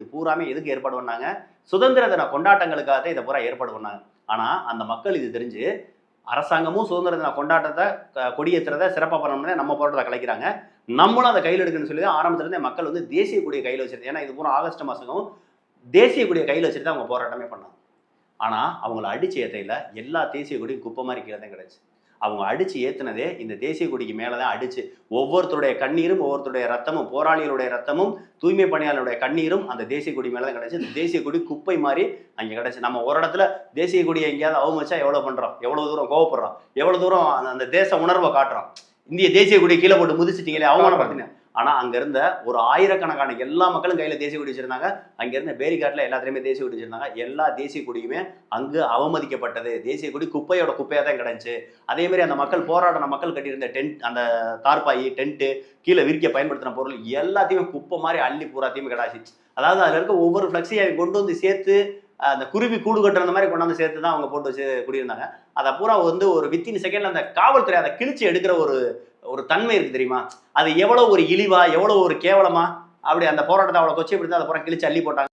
இது பூராமே எதுக்கு ஏற்பாடு பண்ணாங்க? சுதந்திர தின கொண்டாட்டங்களுக்காக தான் இதை பூரா ஏற்பாடு பண்ணாங்க. ஆனால் அந்த மக்கள் இது தெரிஞ்சு அரசாங்கமும் சுதந்திர தின கொண்டாட்டத்தை க- சிறப்பாக பண்ணணும்னே நம்ம போராட்டத்தை கலைக்கிறாங்க. நம்மளும் அதை கையில் எடுக்கணும்னு சொல்லி தான் ஆரம்பத்துலேருந்தே மக்கள் வந்து தேசிய கொடியை கையில் வச்சிருந்தது. ஏன்னா இது பூரா ஆகஸ்ட் மாதமும் தேசிய கொடியை கையில் வச்சுட்டு தான் அவங்க போராட்டமே பண்ணாங்க. ஆனால் அவங்கள அடிச்சு ஏத்தையில எல்லா தேசிய கொடியும் குப்பை மாதிரி கீழே அவங்க அடித்து ஏற்றுனதே இந்த தேசிய கொடிக்கு மேலே தான் அடித்து ஒவ்வொருத்தருடைய கண்ணீரும் ஒவ்வொருத்தருடைய ரத்தமும் போராளிகளுடைய ரத்தமும் தூய்மை பணியாளருடைய கண்ணீரும் அந்த தேசிய கொடி மேலே தான் கிடச்சி. இந்த தேசிய கொடி குப்பை மாதிரி அங்கே கிடச்சி. நம்ம ஒரு இடத்துல தேசிய கொடியை எங்கேயாவது அவமதிச்சா எவ்வளோ பண்ணுறோம் எவ்வளோ தூரம் கோவப்படுறோம்? எவ்வளோ தூரம் அந்த- தேச உணர்வை காட்டுறோம்? இந்திய தேசிய கொடியை கீழே போட்டு முதிச்சிட்டீங்களே பார்த்தீங்கன்னா ஆனால் அங்கே இருந்த ஒரு ஆயிரக்கணக்கான எல்லா மக்களும் கையில் தேசிய கொடி வச்சிருந்தாங்க. அங்கே இருந்த பேரிகாட்டில் எல்லாத்துலயுமே தேசிய கொடி வச்சிருந்தாங்க. எல்லா தேசிய கொடியுமே அங்கு அவமதிக்கப்பட்டது. தேசிய கொடி குப்பையோட குப்பையாக தான் கிடந்துச்சு. அதேமாரி அந்த மக்கள் போராடின மக்கள் கட்டியிருந்த டென்ட் அந்த தார்பாயி டென்ட்டு கீழே விரிக்க பயன்படுத்தின பொருள் எல்லாத்தையுமே குப்பை மாதிரி அள்ளி பூராத்தையுமே கிடாச்சு அதாவது அதில் இருக்க ஒவ்வொரு ஃப்ளெக்ஸையும் கொண்டு வந்து சேர்த்து அந்த குருவி கூடு கட்டுற மாதிரி கொண்டாந்து சேர்த்து தான் அவங்க போட்டு வச்சு குடியிருந்தாங்க. அதை பூரா வந்து ஒரு வித்தின் செகண்ட்ல அந்த காவல்துறை அதை கிழிச்சு எடுக்கிற ஒரு ஒரு தன்மை இருக்கு தெரியுமா? அது எவ்வளவு ஒரு இழிவா எவ்வளவு ஒரு கேவலமா அப்படி அந்த போராட்டத்தை அவ்வளோ பிடித்து அதை பூரா கிழிச்சு அள்ளி போட்டாங்க.